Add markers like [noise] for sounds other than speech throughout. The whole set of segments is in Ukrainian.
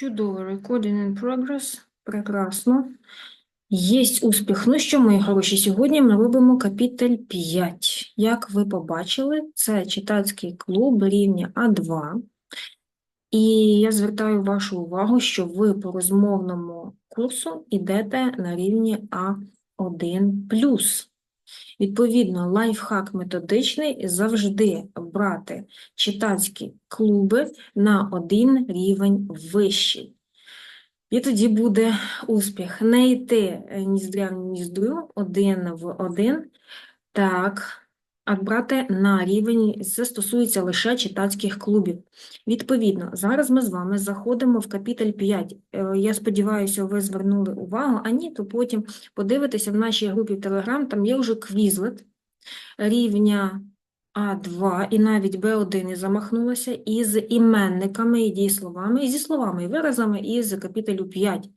Чудово, recording in progress. Прекрасно. Єсть успіх. Ну що, мої хороші, сьогодні ми робимо капітель 5. Як ви побачили, це читацький клуб рівня А2. І я звертаю вашу увагу, що ви по розмовному курсу йдете на рівні А1+. Відповідно, лайфхак методичний завжди брати читацькі клуби на один рівень вищий. І тоді буде успіх. Не йти ні з дрям, ні здрю, один в один, так, брати на рівень, це стосується лише читацьких клубів. Відповідно, зараз ми з вами заходимо в капітель 5. Е, Я сподіваюся, ви звернули увагу, а ні, то потім подивитися в нашій групі в Telegram, там є вже квізлет рівня А2 і навіть Б1 і замахнулася із іменниками і дієсловами, і зі словами і виразами із капітелю 5.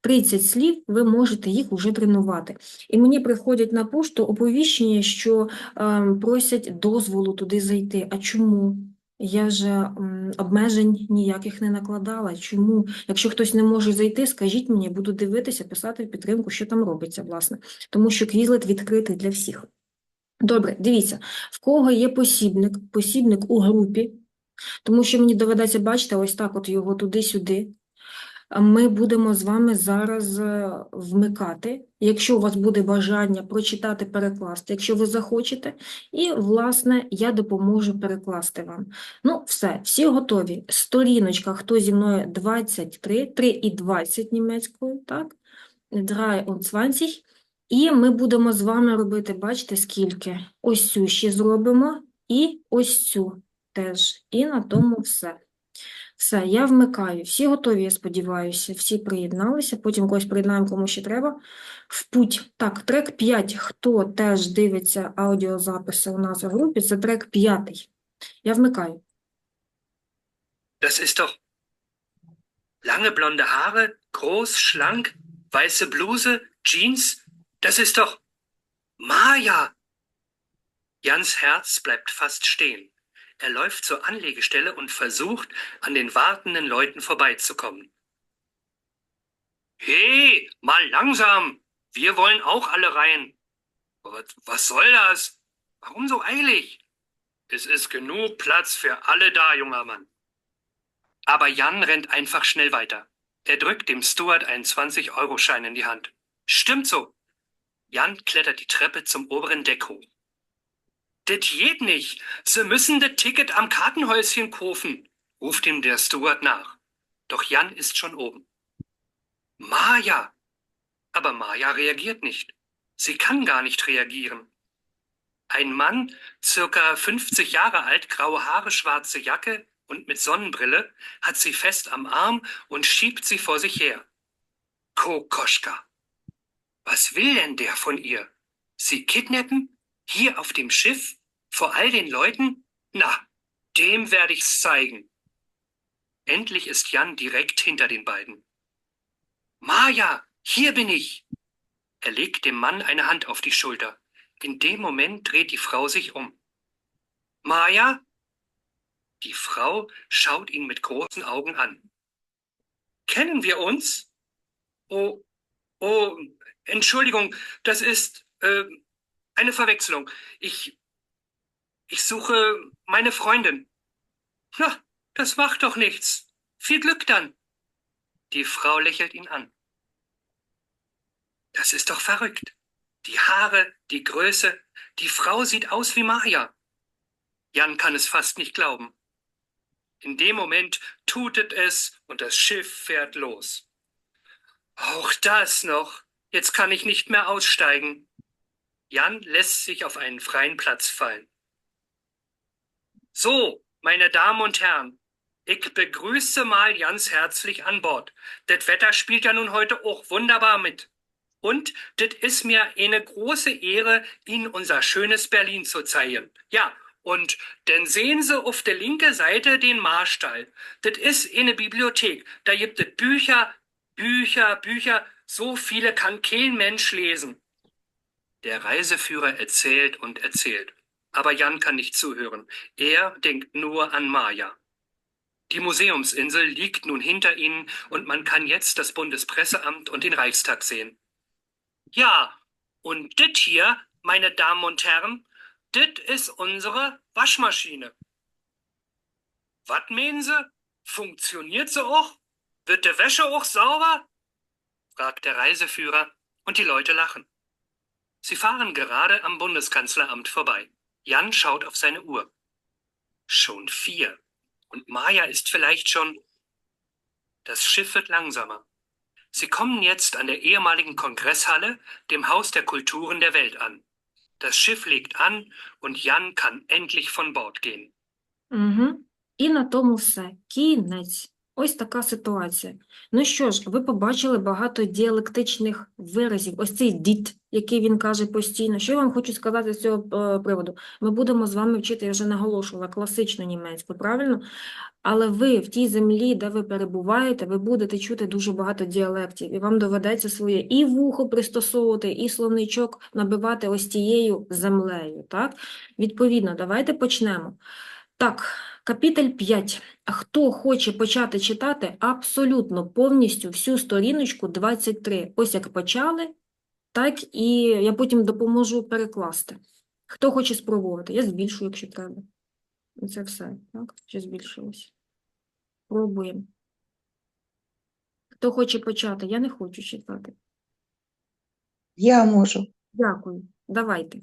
30 слів, ви можете їх уже тренувати. І мені приходять на пошту оповіщення, що ем, просять дозволу туди зайти. А чому? Я ж обмежень ніяких не накладала. Чому? Якщо хтось не може зайти, скажіть мені, буду дивитися, писати в підтримку, що там робиться, власне. Тому що квізлет відкритий для всіх. Добре, дивіться, в кого є посібник, посібник у групі, тому що мені доведеться бачити ось так от його туди-сюди. Ми будемо з вами зараз е, вмикати, якщо у вас буде бажання прочитати, перекласти, якщо ви захочете, і, власне, я допоможу перекласти вам. Ну, все, всі готові. Сторіночка, хто зі мною 23, 3 і 20 німецькою, так? 3 und 20. І ми будемо з вами робити, бачите, скільки? Ось цю ще зробимо, і ось цю теж. І на тому все. Все, я вмикаю. Всі готові, я сподіваюся. Всі приєдналися, потім когось приєднаємо, кому ще треба. В путь. Так, трек 5. Хто теж дивиться аудіозаписи у нас у групі, це трек 5. Я вмикаю. Das ist doch lange blonde Haare, groß, schlank, weiße Bluse, Jeans. Das ist doch Maja. Jans Herz bleibt fast stehen. Er läuft zur Anlegestelle und versucht, an den wartenden Leuten vorbeizukommen. Hey, mal langsam. Wir wollen auch alle rein. Was, was soll das? Warum so eilig? Es ist genug Platz für alle da, junger Mann. Aber Jan rennt einfach schnell weiter. Er drückt dem Steward einen 20-Euro-Schein in die Hand. Stimmt so. Jan klettert die Treppe zum oberen Deck hoch. Det geht nicht. Sie müssen das Ticket am Kartenhäuschen kaufen, ruft ihm der Steward nach. Doch Jan ist schon oben. Maja! Aber Maja reagiert nicht. Sie kann gar nicht reagieren. Ein Mann, circa 50 Jahre alt, graue Haare, schwarze Jacke und mit Sonnenbrille, hat sie fest am Arm und schiebt sie vor sich her. Kokoschka. Was will denn der von ihr? Sie kidnappen? Hier auf dem Schiff? Vor all den Leuten? Na, dem werde ich's zeigen. Endlich ist Jan direkt hinter den beiden. Maja, hier bin ich. Er legt dem Mann eine Hand auf die Schulter. In dem Moment dreht die Frau sich um. Maja? Die Frau schaut ihn mit großen Augen an. Kennen wir uns? Oh, oh, Entschuldigung, das ist äh, eine Verwechslung. Ich, ich suche meine Freundin. Na, das macht doch nichts. Viel Glück dann. Die Frau lächelt ihn an. Das ist doch verrückt. Die Haare, die Größe, die Frau sieht aus wie Maja. Jan kann es fast nicht glauben. In dem Moment tutet es und das Schiff fährt los. Auch das noch. Jetzt kann ich nicht mehr aussteigen. Jan lässt sich auf einen freien Platz fallen. So, meine Damen und Herren, ich begrüße mal Jans herzlich an Bord. Das Wetter spielt ja nun heute auch wunderbar mit. Und das ist mir eine große Ehre, Ihnen unser schönes Berlin zu zeigen. Ja, und dann sehen Sie auf der linken Seite den Marstall. Das ist eine Bibliothek. Da gibt es Bücher, Bücher, Bücher. So viele kann kein Mensch lesen. Der Reiseführer erzählt und erzählt. Aber Jan kann nicht zuhören. Er denkt nur an Maja. Die Museumsinsel liegt nun hinter Ihnen und man kann jetzt das Bundespresseamt und den Reichstag sehen. Ja, und dit hier, meine Damen und Herren, dit ist unsere Waschmaschine. Was meinen Sie? Funktioniert sie auch? Wird der Wäsche auch sauber? fragt der Reiseführer und die Leute lachen. Sie fahren gerade am Bundeskanzleramt vorbei. Jan schaut auf seine Uhr. Schon vier. Und Maja ist vielleicht schon. Das Schiff wird langsamer. Sie kommen jetzt an der ehemaligen Kongresshalle, dem Haus der Kulturen der Welt an. Das Schiff legt an und Jan kann endlich von Bord gehen. Угу. І на тому все. Кінець. Ось така ситуація. Ну що ж, ви побачили багато діалектичних виразів. Ось цей діт, який він каже постійно. Що я вам хочу сказати з цього е, приводу? Ми будемо з вами вчити, я вже наголошувала, класичну німецьку, правильно? Але ви в тій землі, де ви перебуваєте, ви будете чути дуже багато діалектів, і вам доведеться своє і вухо пристосовувати, і словничок набивати ось тією землею, так? Відповідно, давайте почнемо. Так, капітель 5. Хто хоче почати читати абсолютно повністю всю сторіночку 23. Ось як почали, так і я потім допоможу перекласти. Хто хоче спробувати? Я збільшую, якщо треба. Це все, так? Ще збільшилось. Пробуємо. Хто хоче почати? Я не хочу читати. Я можу. Дякую. Давайте.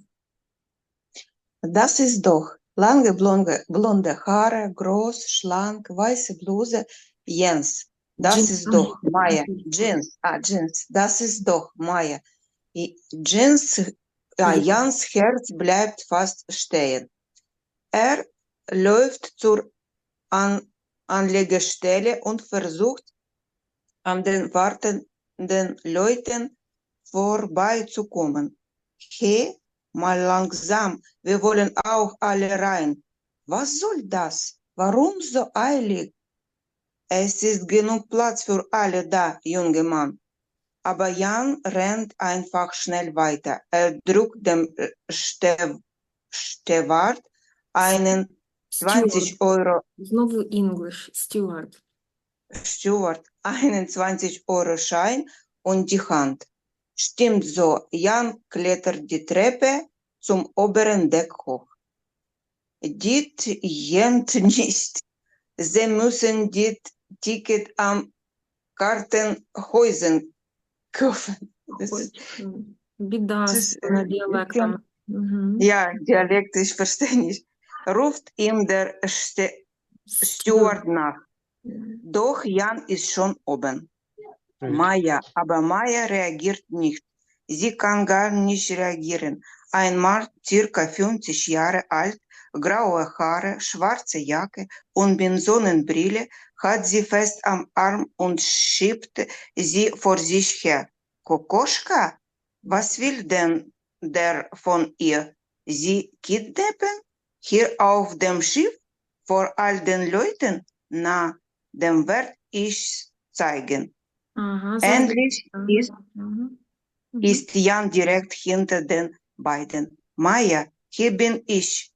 Das ist doch lange blonde, blonde Haare, groß, schlank, weiße Bluse. Jens, das Jeans, ist doch Maya. Jeans, ah, Jeans, das ist doch Maya. Jeans, ah, Ja. Jans Herz bleibt fast stehen. Er läuft zur An Anlegestelle und versucht, an den wartenden Leuten vorbeizukommen. Hey, mal langsam, wir wollen auch alle rein. Was soll das? Warum so eilig? Es ist genug Platz für alle da, junge Mann. Aber Jan rennt einfach schnell weiter. Er drückt dem äh, Stewart einen 20 Euro. Znowu English, Stewart. Stewart, einen 20 Euro Schein und die Hand. Stimmt so, Jan klettert die Treppe zum oberen Deck hoch. Dit jent nicht. Sie müssen dit Ticket am Kartenhäusen kaufen. Das Біда з е, діалектами. Ja, Dialekt, ich verstehe nicht. Ruft ihm der Ste Steward nach. Doch Jan ist schon oben. Maya, aber Maya reagiert nicht. Sie kann gar nicht reagieren. Ein Mann, circa 50 Jahre alt, graue Haare, schwarze Jacke und mit hat sie fest am Arm und schiebt sie vor sich her. Kokoschka, was will denn der von ihr? Sie kidnappen? Hier auf dem Schiff? Vor all den Leuten? Na, dem werd ich zeigen. Aha, Ähnlich ist, mhm. ist Jan direkt hinter den beiden. Maya, hier bin ich.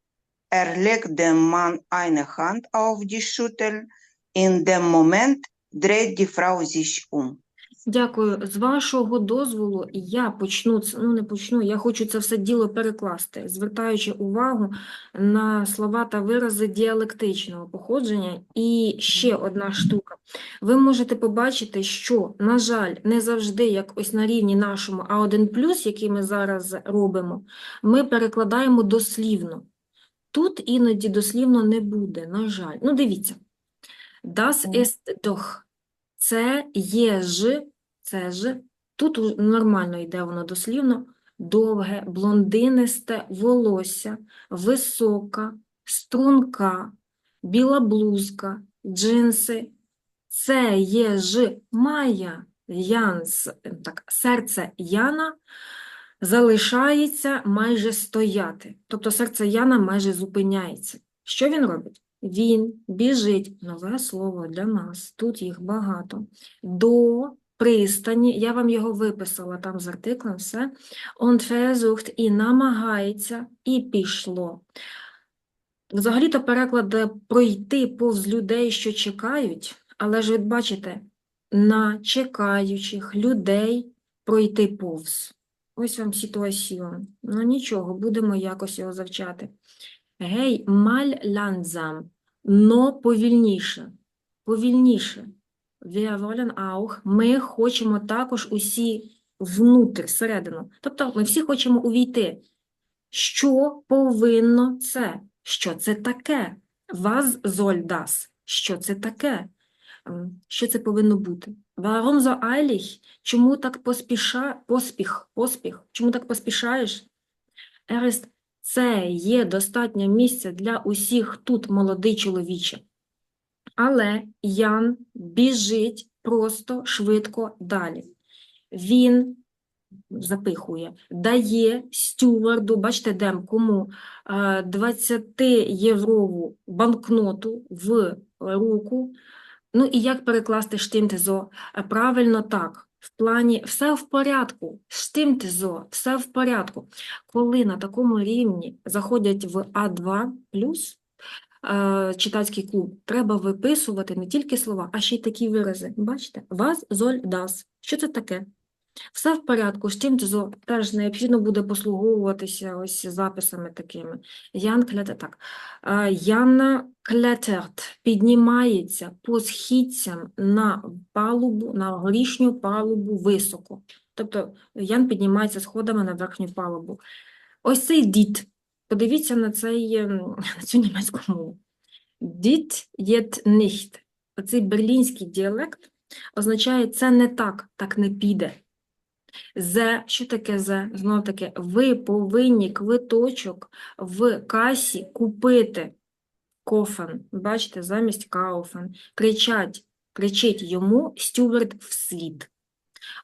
Er legt dem Mann eine Hand auf die Schüttel. In dem Moment dreht die Frau sich um. Дякую. З вашого дозволу я почну, ну не почну, я хочу це все діло перекласти, звертаючи увагу на слова та вирази діалектичного походження. І ще одна штука. Ви можете побачити, що, на жаль, не завжди, як ось на рівні нашому А1+, який ми зараз робимо, ми перекладаємо дослівно. Тут іноді дослівно не буде, на жаль. Ну, дивіться. Das ist doch. Це є ж, це ж. Тут нормально йде воно дослівно. Довге, блондинисте волосся, висока, струнка, біла блузка, джинси. Це є ж Майя. Янс, так, серце Яна залишається майже стояти. Тобто серце Яна майже зупиняється. Що він робить? Він біжить, нове слово для нас, тут їх багато, до пристані, я вам його виписала там з артиклем, все, und versucht, і намагається, і пішло. Взагалі-то переклад пройти повз людей, що чекають, але ж ви бачите, на чекаючих людей пройти повз. Ось вам ситуаціон. Ну нічого, будемо якось його завчати. Гей, маль ландзам, но повільніше, повільніше. Wir wollen auch, ми хочемо також усі внутрь, всередину. Тобто ми всі хочемо увійти. Що повинно це? Що це таке? Was soll das? Що це таке? Ем, Що це повинно бути? Warum so eilig? Чому так поспіша... поспіх? Поспіх? Чому так поспішаєш? Ist це є достатньо місця для усіх тут, молодий чоловіче. Але Ян біжить просто швидко далі. Він запихує, дає стюарду, бачите, дем кому 20-єврову банкноту в руку. Ну і як перекласти штимтезо? Правильно так, в плані все в порядку, штимтезо, все в порядку. Коли на такому рівні заходять в А2+, е, читацький клуб, треба виписувати не тільки слова, а ще й такі вирази. Бачите? Вас, золь, дас. Що це таке? Все в порядку, штимтезо теж необхідно буде послуговуватися ось записами такими. Ян клете, так. Е, Яна клетерт піднімається по східцям на палубу, на горішню палубу високо. Тобто Ян піднімається сходами на верхню палубу. Ось цей діт. Подивіться на, цей, ем, [laughs] на цю німецьку мову. Діт єт nicht. Оцей берлінський діалект означає це не так, так не піде. Зе, що таке зе? Знов таки, ви повинні квиточок в касі купити. Кофен, бачите, замість кауфен. Кричать, кричить йому стюард вслід.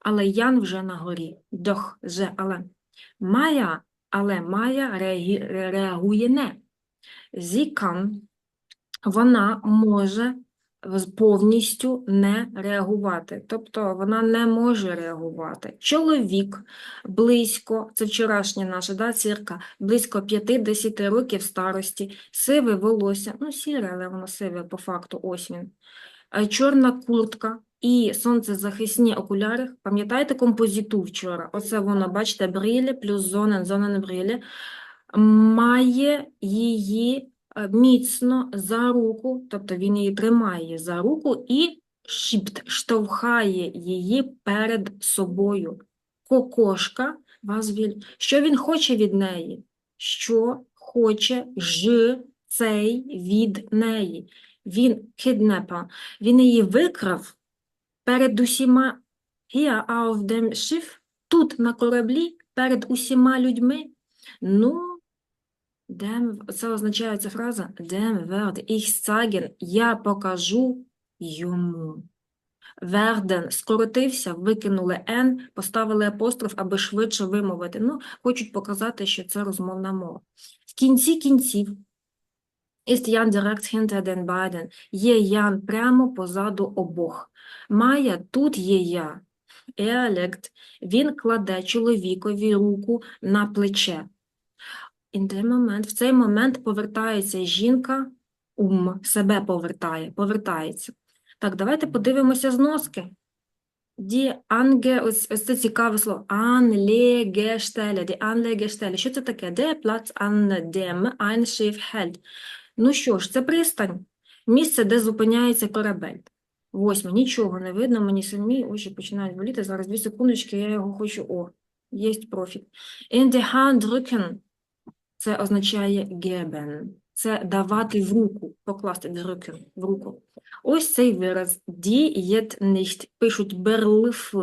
Але Ян вже на горі. Дох, же, але. Майя, але Майя реагує не. Зікан, вона може повністю не реагувати. Тобто вона не може реагувати. Чоловік близько, це вчорашня наша да, цирка, близько 5-10 років старості, сиве волосся, ну сіре, але воно сиве по факту, ось він. Е, Чорна куртка і сонцезахисні окуляри. Пам'ятаєте композиту вчора? Оце воно, бачите, брилі плюс зонен, зонен брилі. Має її е, міцно за руку, тобто він її тримає за руку і шіпт, штовхає її перед собою. Кокошка, вазвіль. Що він хоче від неї? Що хоче ж цей від неї? Він киднепа, він її викрав перед усіма hier auf dem Schiff, тут на кораблі, перед усіма людьми. Ну, dem, це означає ця фраза dem werde ich zeigen, я покажу йому. Werden скоротився, викинули N, поставили апостроф, аби швидше вимовити. Ну, хочуть показати, що це розмовна мова. В кінці кінців ist Jan direkt beiden. Є Ян прямо позаду обох. Майя, тут є я. Er він кладе чоловікові руку на плече. In момент, в цей момент повертається жінка, ум, себе повертає, повертається. Так, давайте подивимося зноски. Die Ange, ось, ось це цікаве слово. Anlegestelle, die Anlegestelle. Що це таке? Der Platz an dem ein. Ну що ж, це пристань. Місце, де зупиняється корабель. Восьме. Нічого не видно, мені самі очі починають боліти. Зараз дві секундочки, я його хочу. О, є профіль. In die Hand drücken. Це означає geben. Це давати в руку, покласти drücken, в руку. Ось цей вираз die jet nicht. Пишуть берлиф.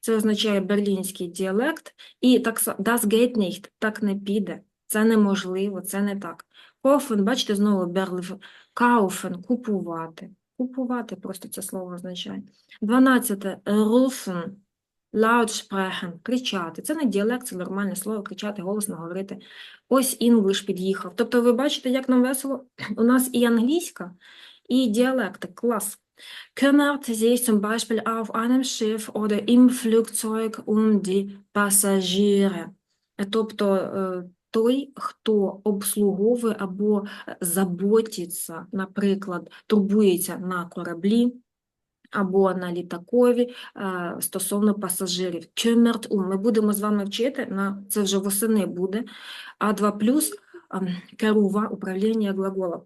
Це означає берлінський діалект. І так das geht nicht. Так не піде. Це неможливо, це не так. Кофен, бачите, знову берлиф. Кауфен, купувати. Купувати просто це слово означає. Дванадцяте. Rufen. Laut. Кричати. Це не діалект, це нормальне слово. Кричати, голосно говорити. Ось English під'їхав. Тобто ви бачите, як нам весело? У нас і англійська, і діалекти. Клас. Kümmert sich zum Beispiel auf einem Schiff oder im Flugzeug um die Passagiere. Тобто, е, той, хто обслуговує або е, заботиться, наприклад, турбується на кораблі або на літакові е, стосовно пасажирів. Um. Ми будемо з вами вчити, на, це вже восени буде, А2 плюс ем, керува, управління глаголом.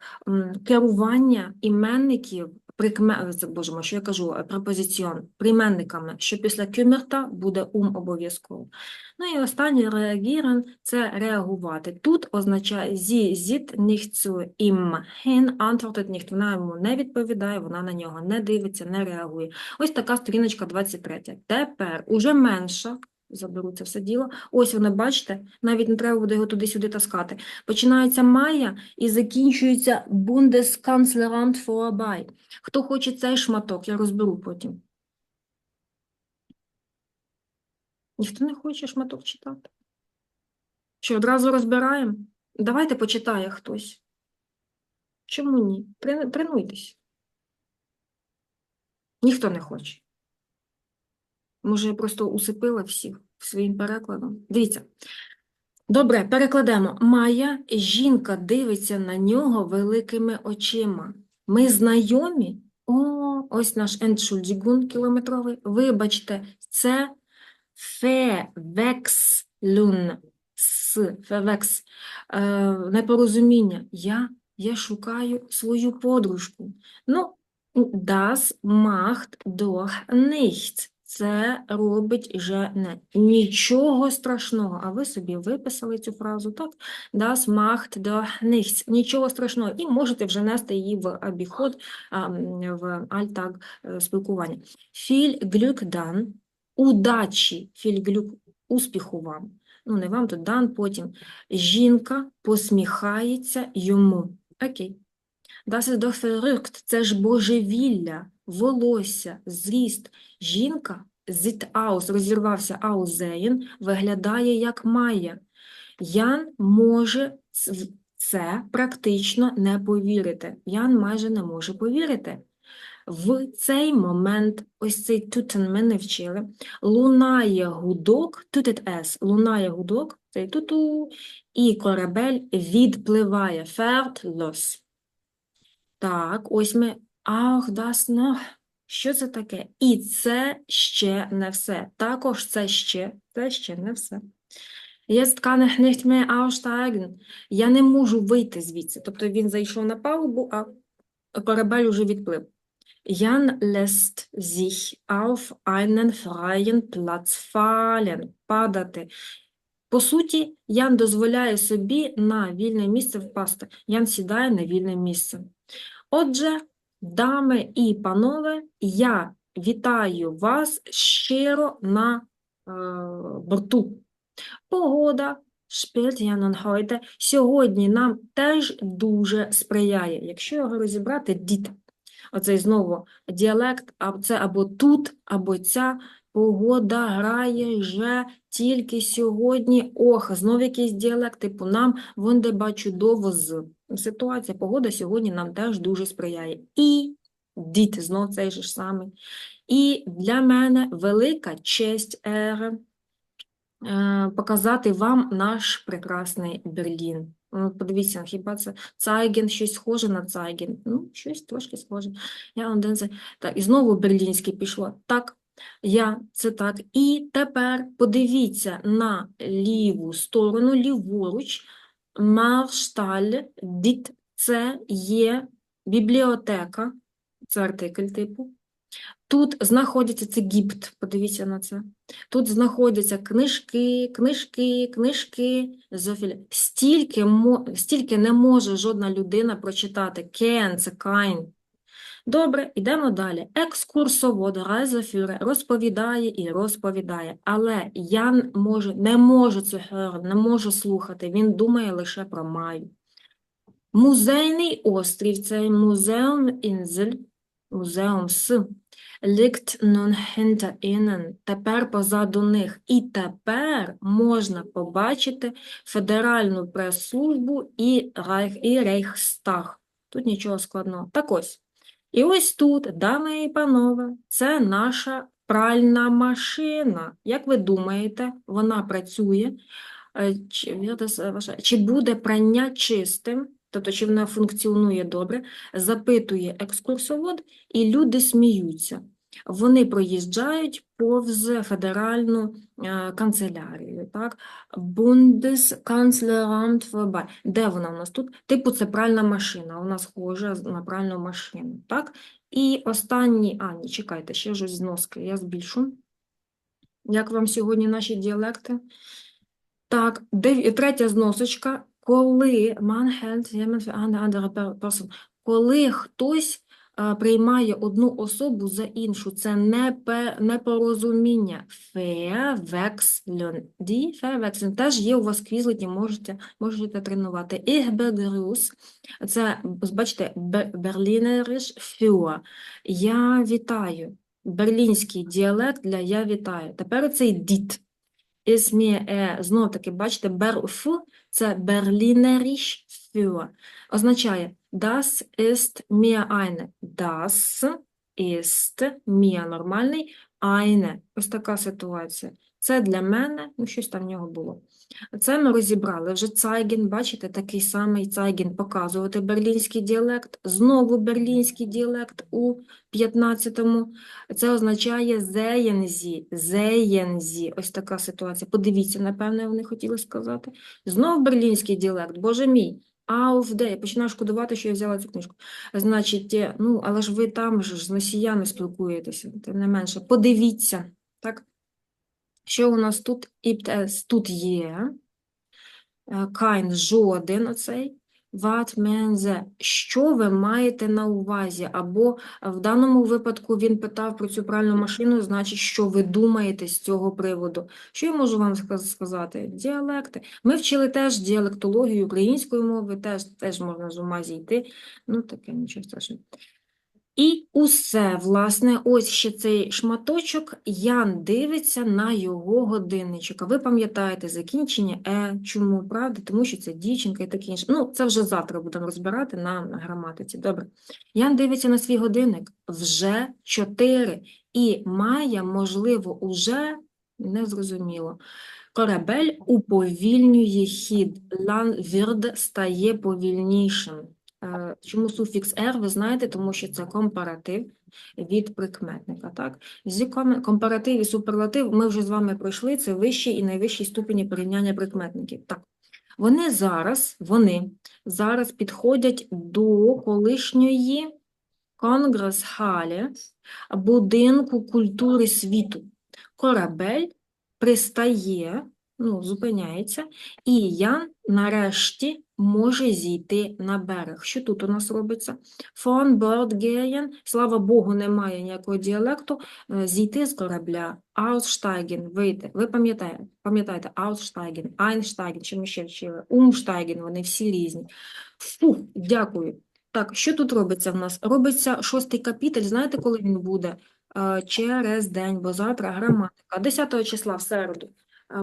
Керування іменників, прикме, це, боже мой, що я кажу, е, препозиціон, прийменниками, що після кюмерта буде ум обов'язково. Ну і останнє реагірен – це реагувати. Тут означає зі зіт zu ihm hin, antwortet nicht. Вона йому не відповідає, вона на нього не дивиться, не реагує. Ось така сторіночка 23. Тепер уже менша, заберу це все діло. Ось воно, бачите, навіть не треба буде його туди-сюди таскати. Починається Майя і закінчується Bundeskanzleramt vorbei. Хто хоче цей шматок, я розберу потім. Ніхто не хоче шматок читати. Що, одразу розбираємо? Давайте почитає хтось. Чому ні? Тренуйтесь. Ніхто не хоче. Може, я просто усипила всіх своїм перекладом. Дивіться. Добре, перекладемо. Майя, жінка дивиться на нього великими очима. Ми знайомі? О, ось наш Entschuldigung кілометровий. Вибачте, це Verwechslung. С, Verwechs. Е, непорозуміння. Я, я шукаю свою подружку. Ну, das macht doch nichts. Це робить не. Нічого страшного. А ви собі виписали цю фразу, так? Das macht doch nichts. Нічого страшного. І можете вже нести її в обіход, в альтаг е, спілкування. Viel Glück dann. Удачі, viel Glück, успіху вам. Ну, не вам, тут дан, потім. Жінка посміхається йому. Окей. Das ist. Це ж божевілля, волосся, зріст. Жінка sieht aus, розірвався аузеєн, виглядає як Майя. Ян може в це практично не повірити. Ян майже не може повірити. В цей момент, ось цей тутен ми не вчили, лунає гудок, тутет ес, лунає гудок, цей туту, і корабель відпливає, ферт лос. Так, ось ми, ах, noch. Що це таке? І це ще не все. Також це ще, це ще не все. Я не можу вийти звідси. Тобто він зайшов на палубу, а корабель уже відплив. Jan lässt sich auf einen freien Platz fallen. Падати. По суті, Ян дозволяє собі на вільне місце впасти. Ян сідає на вільне місце. Отже, дами і панове, я вітаю вас щиро на е, борту. Погода heute сьогодні нам теж дуже сприяє. Якщо його розібрати, діти, оцей знову діалект, це або тут, або ця погода грає вже тільки сьогодні. Ох, знов якийсь діалект, типу нам вон де чудово з. Ситуація, погода сьогодні нам теж дуже сприяє. І діти, знов цей же ж самий. І для мене велика честь Ере е, показати вам наш прекрасний Берлін. Подивіться, хіба це Цайген, щось схоже на Цайген? Ну, щось трошки схоже. Я один це... Так, і знову берлінське пішло. Так, я, це так. І тепер подивіться на ліву сторону, ліворуч, Маршталь, діт, це є бібліотека, це артикль типу. Тут знаходиться це гіпт, подивіться на це. Тут знаходяться книжки, книжки, книжки. Зофіль. Стільки, стільки не може жодна людина прочитати. Кен, це кайн. Добре, йдемо далі. Екскурсовод Райзефюре розповідає і розповідає, але Ян може, не це hören, не може слухати, він думає лише про Маю. Музейний острів, цей музеум Інзель, музеум С, liegt nun hinter ihnen, тепер позаду них. І тепер можна побачити Федеральну прес-службу і, Райх, і Рейхстаг. Тут нічого складного. Так ось. І ось тут, дами і панове, це наша пральна машина. Як ви думаєте, вона працює, Е, Чи, е, чи буде прання чистим, тобто чи вона функціонує добре, запитує екскурсовод, і люди сміються. Вони проїжджають повз федеральну е, канцелярію, так? Bundeskanzleramt vorbei. Де вона у нас тут? Типу, це пральна машина, вона схожа на пральну машину, так? І останній, а, ні, чекайте, ще ж зноски, я збільшу. Як вам сьогодні наші діалекти? Так, третя зносочка. Коли man andere person. Коли хтось приймає одну особу за іншу, це непорозуміння. Verwechseln. Die verwechseln. Теж є у вас квізлеті, можете, можете тренувати. Ich. Це, бачите, бе- Berlinerisch für. Я вітаю. Берлінський діалект для я вітаю. Тепер цей діт. Е, знов таки, бачите, берф – це Berlinerisch für. Означає das ist mir eine. Das ist mir нормальний, eine. Ось така ситуація. Це для мене, ну щось там в нього було. Це ми розібрали. Вже Цайген, бачите, такий самий Цайген показувати берлінський діалект. Знову берлінський діалект у 15-му. Це означає зеєнзі, зеєнзі. Ось така ситуація. Подивіться, напевно, вони хотіли сказати. Знов берлінський діалект, боже мій. Auf де? Я починаю шкодувати, що я взяла цю книжку. Значить, е, ну, але ж ви там ж з носіями спілкуєтеся, тим не менше. Подивіться, так? Що у нас тут? Тут є. Е, Кайн жоден оцей. Wat men. Що ви маєте на увазі? Або е, в даному випадку він питав про цю пральну машину, значить, що ви думаєте з цього приводу? Що я можу вам сказати? Діалекти. Ми вчили теж діалектологію української мови, теж, теж можна з ума зійти. Ну, таке нічого страшного. І усе, власне, ось ще цей шматочок. Ян дивиться на його годинничок. А ви пам'ятаєте закінчення е, чому, правда? Тому що це дівчинка і таке інше. Ну, це вже завтра будемо розбирати на, граматиці. Добре. Ян дивиться на свій годинник. Вже чотири. І має, можливо, уже незрозуміло. Корабель уповільнює хід. Ланвірд стає повільнішим. Е, Чому суфікс «er», ви знаєте, тому що це компаратив від прикметника, так? Зі компаратив і суперлатив ми вже з вами пройшли, це вищі і найвищі ступені порівняння прикметників. Так, вони зараз, вони зараз підходять до колишньої конгрес-халі, будинку культури світу. Корабель пристає, ну, зупиняється, і Ян нарешті може зійти на берег. Що тут у нас робиться? Bord gehen, слава Богу, немає ніякого діалекту, е, зійти з корабля, aussteigen, вийти. Ви пам'ятаєте, пам'ятаєте, einsteigen, що ми ще вчили, umsteigen, вони всі різні. Фу, дякую. Так, що тут робиться в нас? Робиться шостий капітель, знаєте, коли він буде? Е, Через день, бо завтра граматика. 10 числа в середу,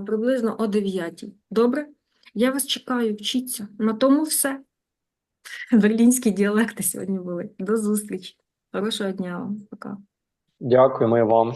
приблизно о 9. Добре? Я вас чекаю, вчіться. На тому все. [laughs] Берлінські діалекти сьогодні були. До зустрічі. Хорошого дня вам. Пока. Дякуємо вам.